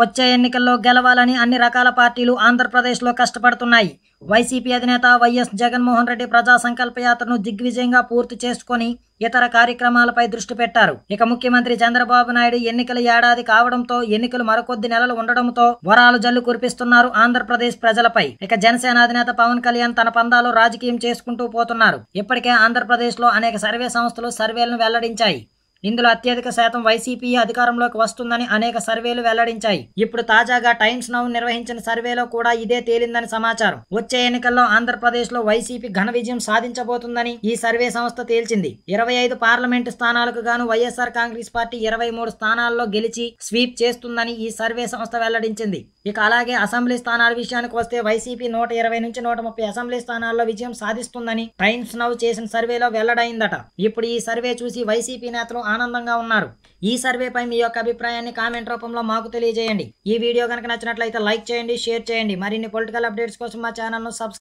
వచ్చే ఎన్నికల్లో గెలవాలని అన్ని రకాల పార్టీలు ఆంధ్రప్రదేశ్లో కష్టపడుతున్నాయి. వైసీపీ అధినేత వైఎస్ జగన్మోహన్ రెడ్డి ప్రజా సంకల్ప యాత్రను దిగ్విజయంగా పూర్తి చేసుకొని ఇతర కార్యక్రమాలపై దృష్టి పెట్టారు. ఇక ముఖ్యమంత్రి చంద్రబాబు నాయుడు ఎన్నికల ఏడాది కావడంతో ఎన్నికలు మరికొద్ది నెలలు ఉండడంతో వరాలు జల్లు కురిపిస్తున్నారు ఆంధ్రప్రదేశ్ ప్రజలపై. ఇక జనసేన అధినేత పవన్ కళ్యాణ్ తన పందాలు రాజకీయం చేసుకుంటూ పోతున్నారు. ఇప్పటికే ఆంధ్రప్రదేశ్లో అనేక సర్వే సంస్థలు సర్వేలను వెల్లడించాయి. ఇందులో అత్యధిక శాతం వైసీపీ అధికారంలోకి వస్తుందని అనేక సర్వేలు వెల్లడించాయి. ఇప్పుడు తాజాగా టైమ్స్ నౌ నిర్వహించిన సర్వేలో కూడా ఇదే తేలిందని సమాచారం. వచ్చే ఎన్నికల్లో ఆంధ్రప్రదేశ్లో వైసీపీ ఘన విజయం సాధించబోతుందని ఈ సర్వే సంస్థ తేల్చింది. ఇరవై ఐదు పార్లమెంటు స్థానాలకు గాను వైఎస్ఆర్ కాంగ్రెస్ పార్టీ ఇరవై మూడు స్థానాల్లో గెలిచి స్వీప్ చేస్తుందని ఈ సర్వే సంస్థ వెల్లడించింది. ఇక అలాగే అసెంబ్లీ స్థానాల విషయానికి వస్తే వైసీపీ నూట ఇరవై నుంచి నూట ముప్పై అసెంబ్లీ స్థానాల్లో విజయం సాధిస్తుందని టైమ్స్ నౌ చేసిన సర్వేలో వెల్లడైందట. ఇప్పుడు ఈ సర్వే చూసి వైసీపీ నేతలు ఆనందంగా ఉన్నారు. ఈ సర్వేపై మీ యొక్క అభిప్రాయాన్ని కామెంట్ రూపంలో మాకు తెలియజేయండి. ఈ వీడియో కనుక నచ్చినట్లయితే లైక్ చేయండి షేర్ చేయండి. మరిన్ని పొలిటికల్ అప్డేట్స్ కోసం మా ఛానల్ను సబ్స్క్రైబ్